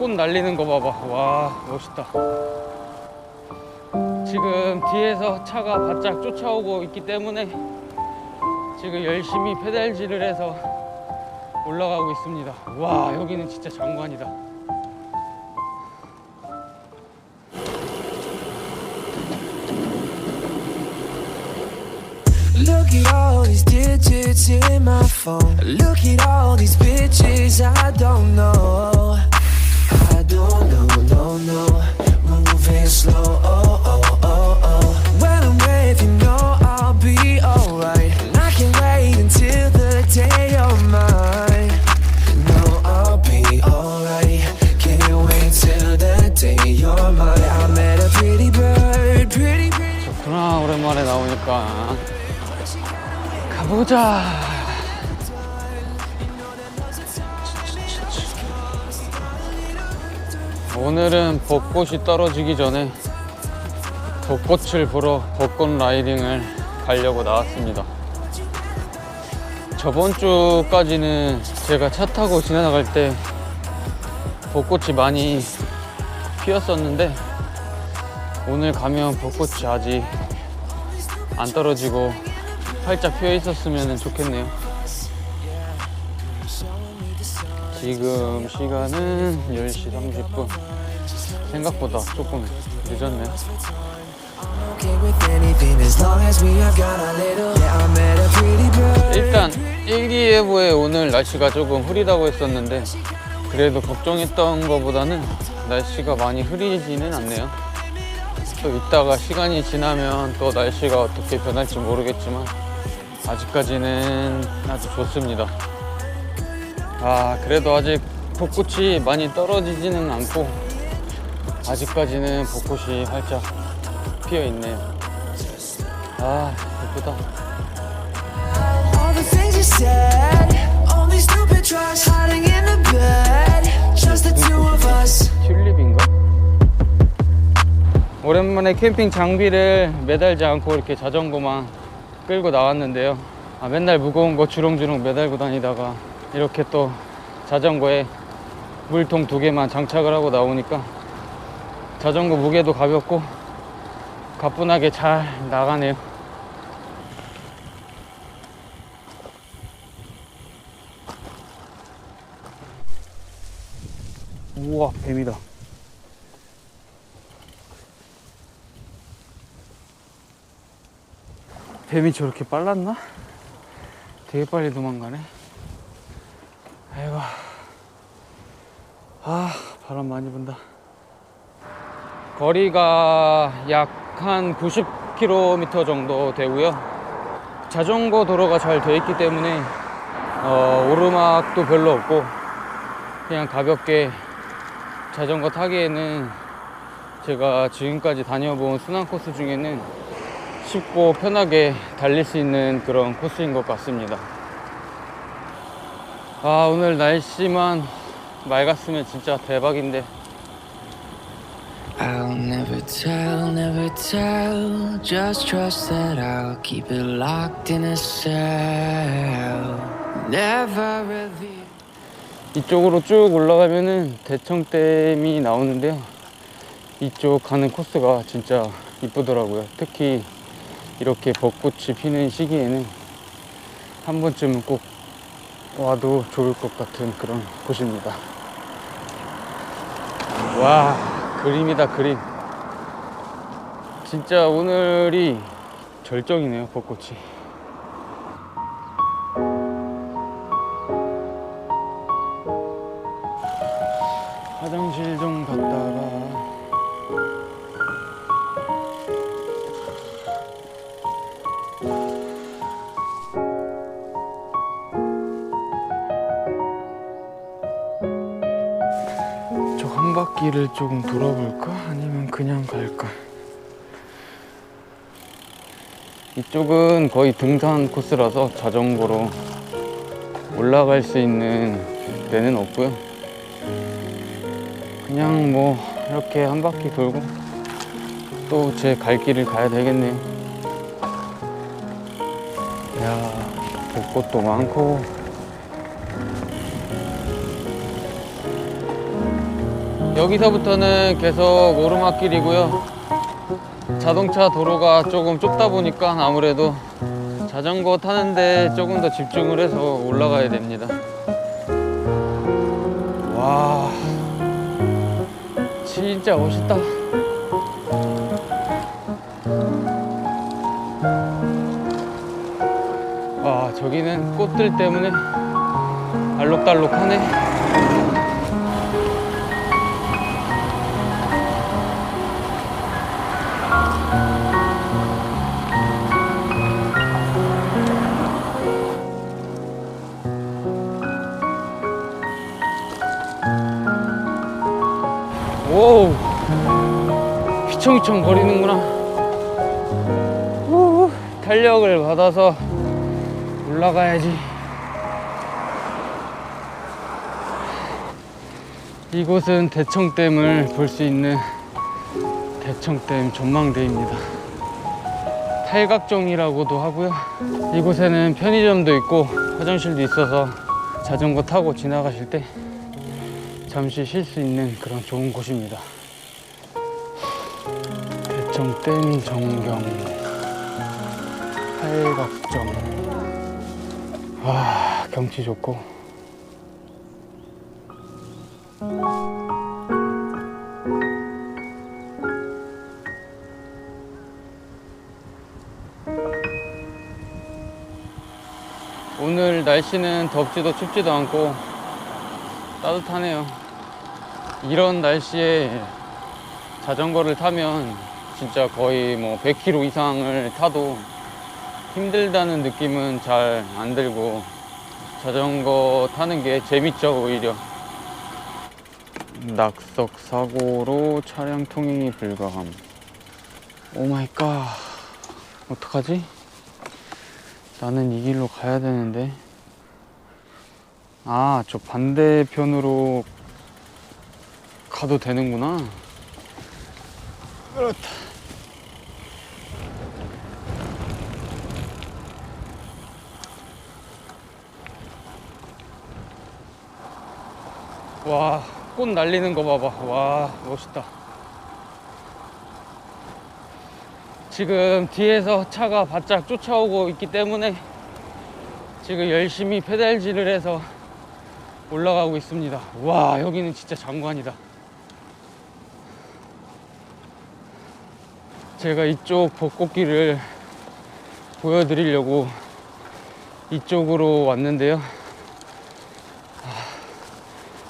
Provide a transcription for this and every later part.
꽃 날리는 거 봐봐. 와, 멋있다. 지금 뒤에서 차가 바짝 쫓아오고 있기 때문에 지금 열심히 페달질을 해서 올라가고 있습니다. 와, 여기는 진짜 장관이다. Look at all these digits in my phone. Look at all these bitches I don't know. I don't know, no, no. Moving slow, oh, oh, oh, oh. When I'm with you, know I'll be alright. And I can't wait until the day you're mine. No, I'll be alright. Can't wait till the day you're mine. I met a pretty bird, pretty, pretty. 좋구나, 오랜만에 나오니까. 가보자. 오늘은 벚꽃이 떨어지기 전에 벚꽃을 보러 벚꽃 라이딩을 가려고 나왔습니다. 저번 주까지는 제가 차 타고 지나갈 때 벚꽃이 많이 피었었는데 오늘 가면 벚꽃이 아직 안 떨어지고 활짝 피어 있었으면 좋겠네요. 지금 시간은 10시 30분. 생각보다 조금 bird. 일단 일기예보에 오늘 날씨가 조금 흐리다고 했었는데 그래도 걱정했던 것보다는 날씨가 많이 흐리지는 않네요. 또 이따가 시간이 지나면 또 날씨가 어떻게 변할지 모르겠지만 아직까지는 아주 좋습니다. 아 그래도 아직 벚꽃이 많이 떨어지지는 않고 아직까지는 벚꽃이 활짝 피어 있네요. 아 예쁘다. 튤립인가? 오랜만에 캠핑 장비를 매달지 않고 이렇게 자전거만 끌고 나왔는데요. 아, 맨날 무거운 거 주렁주렁 매달고 다니다가 이렇게 또 자전거에 물통 두 개만 장착을 하고 나오니까 자전거 무게도 가볍고 가뿐하게 잘 나가네요. 우와, 뱀이다. 뱀이 저렇게 빨랐나? 되게 빨리 도망가네. 아이고. 아, 바람 많이 분다. 거리가 약 한 90km 정도 되고요. 자전거 도로가 잘 돼 있기 때문에 어, 오르막도 별로 없고 그냥 가볍게 자전거 타기에는 제가 지금까지 다녀본 순환 코스 중에는 쉽고 편하게 달릴 수 있는 그런 코스인 것 같습니다. 아, 오늘 날씨만 맑았으면 진짜 대박인데. I'll never tell, never tell. Just trust that I'll keep it locked in a cell. Never reveal. 이쪽으로 쭉 올라가면은 대청댐이 나오는데요. 이쪽 가는 코스가 진짜 이쁘더라고요. 특히 이렇게 벚꽃이 피는 시기에는 한 번쯤은 꼭 와도 좋을 것 같은 그런 곳입니다. 와, 그림이다, 그림. 진짜 오늘이 절정이네요, 벚꽃이. 화장실 좀 갔다 바퀴를 조금 돌아볼까? 아니면 그냥 갈까? 이쪽은 거의 등산 코스라서 자전거로 올라갈 수 있는 데는 없고요. 그냥 뭐 이렇게 한 바퀴 돌고 또 제 갈 길을 가야 되겠네요. 야, 벚꽃도 많고 여기서부터는 계속 오르막길이고요. 자동차 도로가 조금 좁다 보니까 아무래도 자전거 타는데 조금 더 집중을 해서 올라가야 됩니다. 와, 진짜 멋있다. 와, 저기는 꽃들 때문에 알록달록하네. 오 휘청휘청 거리는구나. 우, 탄력을 받아서 올라가야지. 이곳은 대청댐을 볼 수 있는 대청댐 전망대입니다. 팔각정이라고도 하고요. 이곳에는 편의점도 있고 화장실도 있어서 자전거 타고 지나가실 때 잠시 쉴 수 있는 그런 좋은 곳입니다. 대청댐 정경 팔각정 와 경치 좋고 오늘 날씨는 덥지도 춥지도 않고 따뜻하네요. 이런 날씨에 자전거를 타면 진짜 거의 뭐 100km 이상을 타도 힘들다는 느낌은 잘 안 들고 자전거 타는 게 재밌죠, 오히려. 낙석 사고로 차량 통행이 불가함. 오 마이 갓. 어떡하지? 나는 이 길로 가야 되는데. 아, 저 반대편으로 가도 되는구나. 그렇다. 와, 꽃 날리는 거 봐봐. 와, 멋있다. 지금 뒤에서 차가 바짝 쫓아오고 있기 때문에 지금 열심히 페달질을 해서 올라가고 있습니다. 와, 여기는 진짜 장관이다. 제가 이쪽 벚꽃길을 보여드리려고 이쪽으로 왔는데요. 아,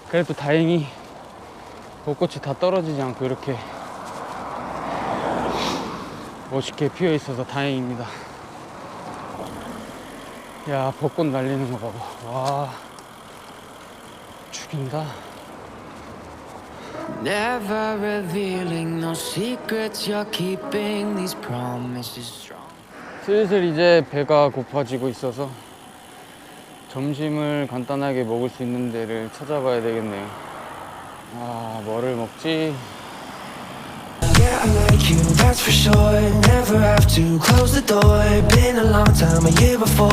그래도 다행히 벚꽃이 다 떨어지지 않고 이렇게 멋있게 피어 있어서 다행입니다. 야, 벚꽃 날리는 거 봐봐. 와. 죽인다. Never revealing no secrets, you're keeping these promises strong. 슬슬 이제 배가 고파지고 있어서 점심을 간단하게 먹을 수 있는 데를 찾아봐야 되겠네요. 아, 뭐를 먹지? Yeah, I like you, that's for sure. Never have to close the door. Been a long time, a year before.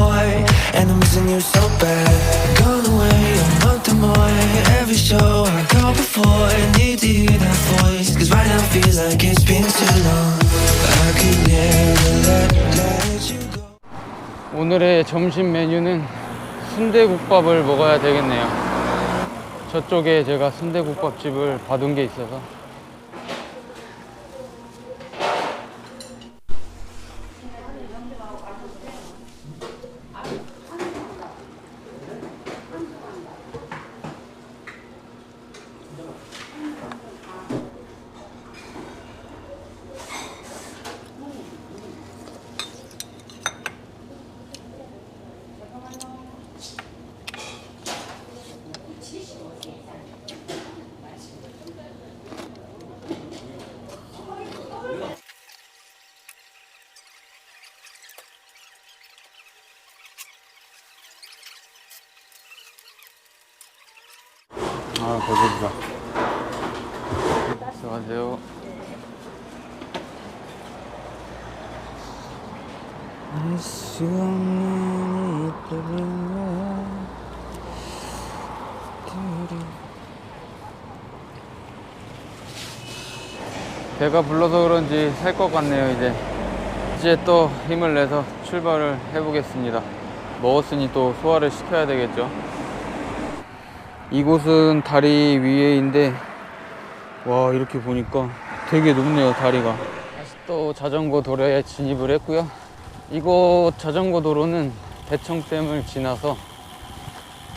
And I'm missing you so bad. Gone away month or more. Every show I go before. Need to hear that voice. Cause right now feels like it's been too long. I could never let, let you go. 오늘의 점심 메뉴는 순대국밥을 먹어야 되겠네요. 저쪽에 제가 순대국밥집을 봐둔 게 있어서 아 배고프다. 안녕하세요. 알수 없는 들이 배가 불러서 그런지 살 것 같네요 이제 이제 또 힘을 내서 출발을 해보겠습니다 먹었으니 또 소화를 시켜야 되겠죠 이곳은 다리 위에인데 와 이렇게 보니까 되게 높네요 다리가. 다시 또 자전거 도로에 진입을 했고요. 이곳 자전거 도로는 대청댐을 지나서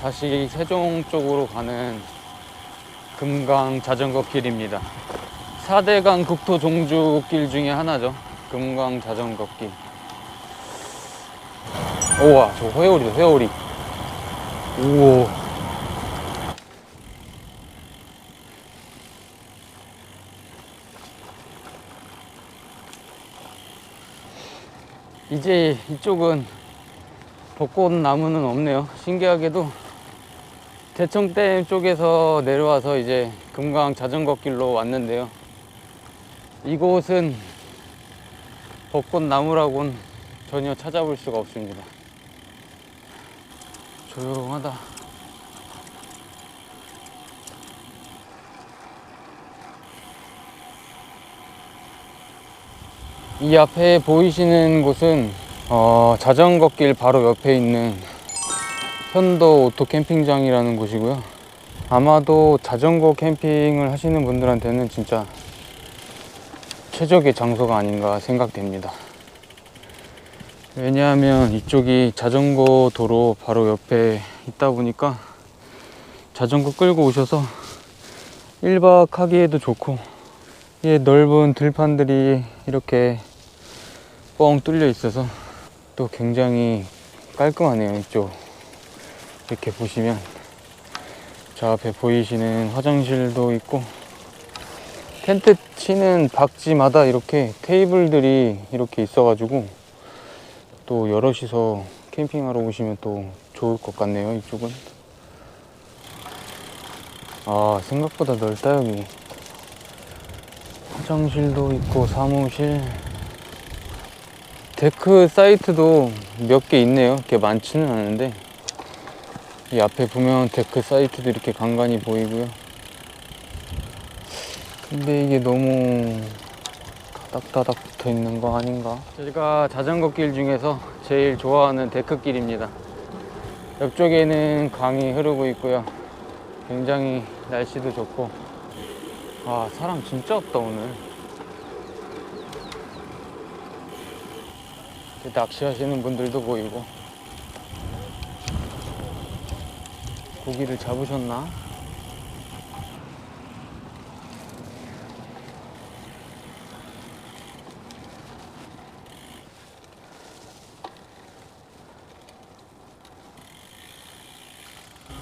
다시 세종 쪽으로 가는 금강 자전거 길입니다. 4대강 국토 종주길 중에 하나죠. 금강 자전거 길. 우와 저 회오리다 회오리. 우와 이제 이쪽은 벚꽃 나무는 없네요. 신기하게도 대청댐 쪽에서 내려와서 이제 금강 자전거 길로 왔는데요. 이곳은 벚꽃 나무라고는 전혀 찾아볼 수가 없습니다. 조용하다. 이 앞에 보이시는 곳은 어, 자전거 길 바로 옆에 있는 현도 오토 캠핑장이라는 곳이고요. 아마도 자전거 캠핑을 하시는 분들한테는 진짜 최적의 장소가 아닌가 생각됩니다. 왜냐하면 이쪽이 자전거 도로 바로 옆에 있다 보니까 자전거 끌고 오셔서 1박 하기에도 좋고 이 넓은 들판들이 이렇게 뻥 뚫려 있어서 또 굉장히 깔끔하네요 이쪽. 이렇게 보시면 저 앞에 보이시는 화장실도 있고 텐트 치는 박지마다 이렇게 테이블들이 이렇게 있어가지고 또 여럿이서 캠핑하러 오시면 또 좋을 것 같네요 이쪽은. 아 생각보다 넓다 여기. 화장실도 있고 사무실 데크 사이트도 몇 개 있네요. 그렇게 많지는 않은데 이 앞에 보면 데크 사이트도 이렇게 간간히 보이고요. 근데 이게 너무 다닥다닥 붙어 있는 거 아닌가? 제가 자전거 길 중에서 제일 좋아하는 데크 길입니다. 옆쪽에는 강이 흐르고 있고요. 굉장히 날씨도 좋고 아 사람 진짜 없다 오늘. 이렇게 낚시하시는 분들도 보이고 고기를 잡으셨나?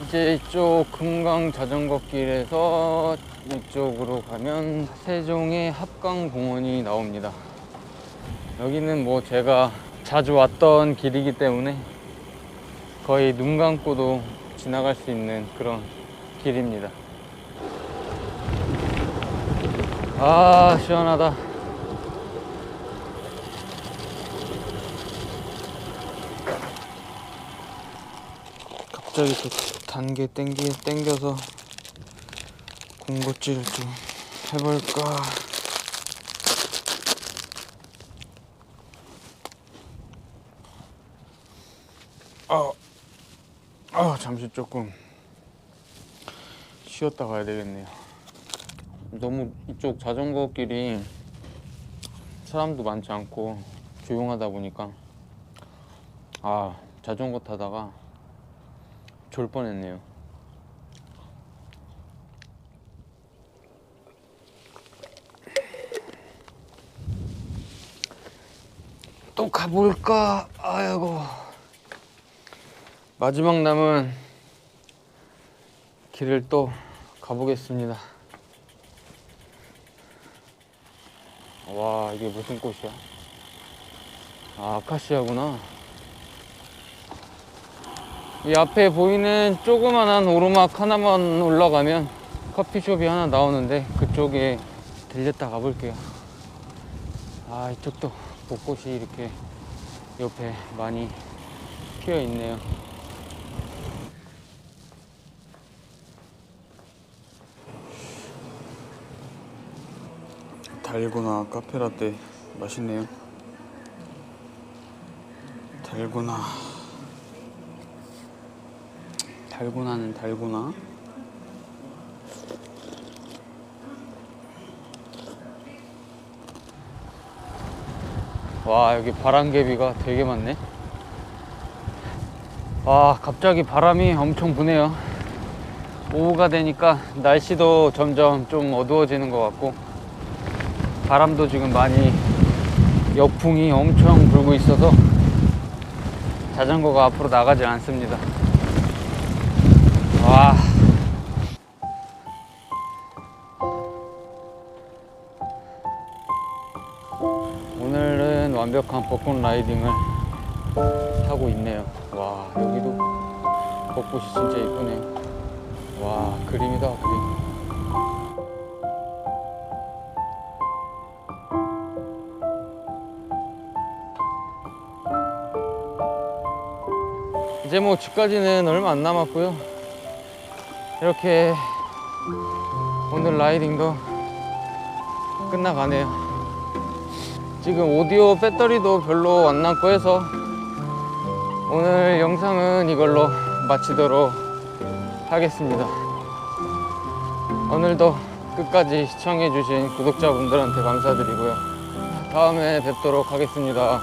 이제 이쪽 금강 자전거 길에서 이쪽으로 가면 세종의 합강공원이 나옵니다. 여기는 뭐 제가 자주 왔던 길이기 때문에 거의 눈 감고도 지나갈 수 있는 그런 길입니다. 아, 시원하다. 갑자기 또 단계 땡기, 땡겨서 군것질을 좀 해볼까. 아, 잠시 조금 쉬었다 가야 되겠네요. 너무 이쪽 자전거 길이 사람도 많지 않고 조용하다 보니까 아, 자전거 타다가 졸 뻔했네요. 또 가볼까? 아이고. 마지막 남은 길을 또 가보겠습니다. 와, 이게 무슨 꽃이야? 아, 아카시아구나. 이 앞에 보이는 조그만한 오르막 하나만 올라가면 커피숍이 하나 나오는데 그쪽에 들렸다 가볼게요. 아, 이쪽도 벚꽃이 이렇게 옆에 많이 피어 있네요. 달고나 카페라떼 맛있네요. 달고나. 달고나는 달고나? 와 여기 바람개비가 되게 많네. 와 갑자기 바람이 엄청 부네요. 오후가 되니까 날씨도 점점 좀 어두워지는 것 같고 바람도 지금 많이 역풍이 엄청 불고 있어서 자전거가 앞으로 나가지 않습니다 와 오늘은 완벽한 벚꽃 라이딩을 하고 있네요. 와, 여기도 벚꽃이 진짜 이쁘네요. 와, 그림이다, 그림. 이제 뭐 집까지는 얼마 안 남았고요. 이렇게 오늘 라이딩도 끝나가네요. 지금 오디오 배터리도 별로 안 남고 해서 오늘 영상은 이걸로 마치도록 하겠습니다. 오늘도 끝까지 시청해주신 구독자분들한테 감사드리고요. 다음에 뵙도록 하겠습니다.